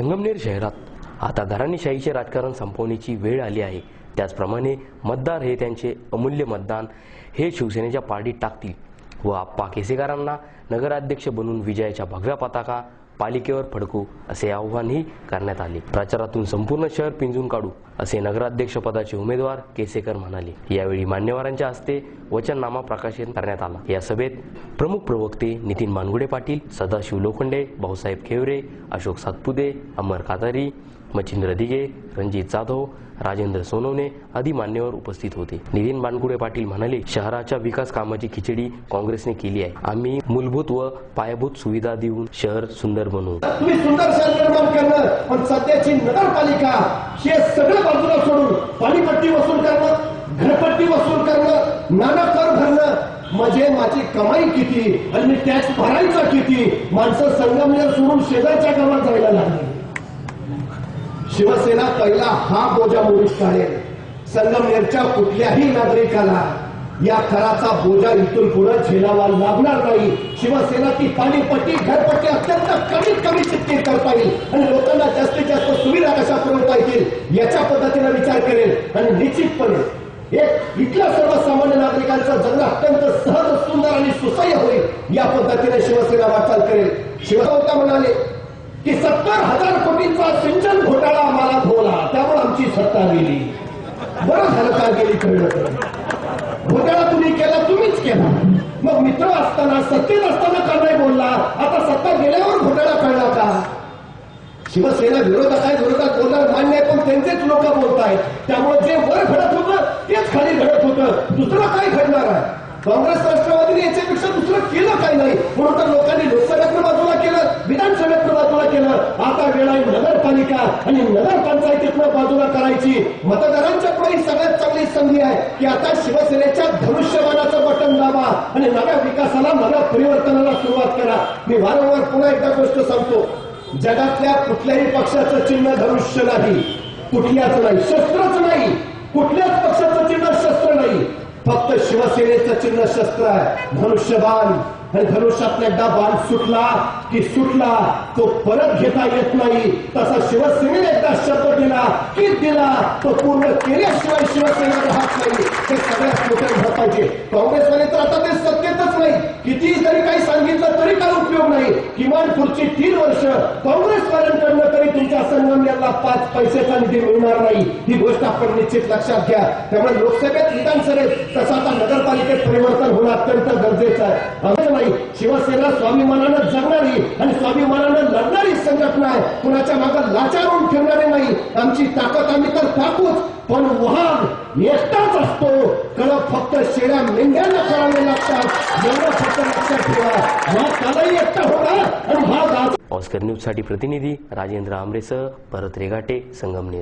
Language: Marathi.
संगमनेर शहरात आता घराणेशाहीचे राजकारण संपवण्याची वेळ आली आहे. त्याचप्रमाणे मतदार हे त्यांचे अमूल्य मतदान हे शिवसेनेच्या पार्टीत टाकतील. व आप्पा केसेकरांना नगराध्यक्ष बनून विजयाच्या भगव्या पताका पालिकेवर फडकू असे आव्हानही करण्यात आले. प्रचारातून संपूर्ण शहर पिंजून काढू असे नगराध्यक्ष पदाचे उमेदवार केसेकर म्हणाले. यावेळी मान्यवरांच्या हस्ते वचननामा प्रकाशित करण्यात आला. या सभेत प्रमुख प्रवक्ते नितीन मानगुडे पाटील सदाशिव लोखंडे भाऊसाहेब खेवरे अशोक सातपुते अमर कातारी मच्छिंद्र दिगे रणजित जाधव राजेंद्र सोनवणे आदी मान्यवर उपस्थित होते. नितीन बानगुडे पाटील म्हणाले शहराच्या विकास कामाची खिचडी काँग्रेसने केली आहे. आम्ही मूलभूत व पायाभूत सुविधा देऊन शहर सुंदर बनवू. तुम्ही सुंदर शहर निर्माण करणार पण सध्याची नगरपालिका हे सगळं बाजूला सोडून पाणीपट्टी वसूल करणं घरपट्टी वसूल करणं नाना कर भरणं म्हणजे माझी कमाई किती आणि मी टॅक्स भरायचा किती? माणसं संगमनेर सोडून शेजारच्या गावात जायला लागली. शिवसेना पहिला हा बोजा मोडीत काढेल. संगमनेरच्या कुठल्याही नागरिकाला या कराचा बोजा इथून पुढे झेलावा लागणार नाही. शिवसेना ती पाणीपट्टी घरपट्टी अत्यंत कमीत कमी चित्ती करता येईल आणि लोकांना जास्तीत जास्त सुविधा कशा पुरवता येतील याच्या पद्धतीने विचार करेल. आणि निश्चितपणे एक इथल्या सर्वसामान्य नागरिकांचं जगणं अत्यंत सहज सुंदर आणि सुसह्य होईल या पद्धतीने शिवसेना वाटचाल करेल. शिवसेना म्हणाले. की सत्तर हजार कोटींचा सिंचन घोटाळा आम्हाला धोला त्यामुळे आमची सत्ता गेली. बरं झालं का गेली कळलं तर घोटाळा तुम्ही केला तुम्हीच केला. मग मित्र असताना सत्तेत असताना का नाही बोलला आता सत्ता गेल्यावर घोटाळा कळला का? शिवसेना विरोधात आहे विरोधात बोलणार मान्य आहे पण त्यांचेच लोक बोलतायत. त्यामुळे जे वर घडत होतं तेच खाली घडत होतं. दुसरं काय घडणार आहे? काँग्रेस राष्ट्रवादीने याच्यापेक्षा दुसरं केलं काय नाही? म्हणून तर लोकांनी लोकसभेतनं बाजूला केलं विधानसभेतनं बाजूला केलं. आता वेळ आहे नगरपालिका आणि नगरपंचायतीतनं बाजूला करायची. मतदारांच्या पुढे ही सगळ्यात चांगली संधी आहे की आता शिवसेनेच्या धनुष्यबाणाचं बटन दाबा आणि नव्या विकासाला नव्या परिवर्तनाला सुरुवात करा. मी वारंवार पुन्हा एकदा गोष्ट सांगतो. जगातल्या कुठल्याही पक्षाचं चिन्ह धनुष्य नाही. कुठल्याच नाही. शस्त्रच नाही. कुठल्याच पक्षाचं चिन्ह शस्त्र नाही. फक्त शिवसेनेचं चिन्ह शस्त्र आहे. धनुष्यबाण आणि धनुष्यातला एकदा बाण सुटला की सुटला तो परत घेता येत नाही. तसा शिवसेनेने एकदा शब्द दिला की दिला तो पूर्ण केल्याशिवाय शिवसेना राहत नाही. हे सगळ्यात मोठे झालं पाहिजे काँग्रेसवाले तर आता ते सत्तेतच नाही कितीही तरी काही सांगितलं तरी काय उपयोग नाही. किमान पुढची तीन वर्ष काँग्रेसवाल्यांकडनं तरी तुमच्या संगमनेरला पाच पैशाचा निधी मिळणार नाही. ही गोष्ट आपण निश्चित लक्षात घ्या. त्यामुळे लोकसभेत विधानसभेत तसं आता नगरपालिकेत परिवर्तन होणं अत्यंत गरजेचं आहे. असं नाही शिवसेना स्वाभिमानानं जगणारी आणि स्वाभिमानानं लढणारी संघटना आहे. कुणाच्या मागे लाचारून ठेवणारी नाही. आमची ताकद आम्ही तर टाकूच पण वाद एकटाच असतो. कळ फक्त शेळ्या मेंढ्यांना करावे लागतात एवढं फक्त लक्षात ठेवा हा त्यालाही एकटा होणार आणि हा गाव ऑस्कर न्यूजसाठी प्रतिनिधी राजेंद्र आमरेसह परत रेगाटे संगमनेर.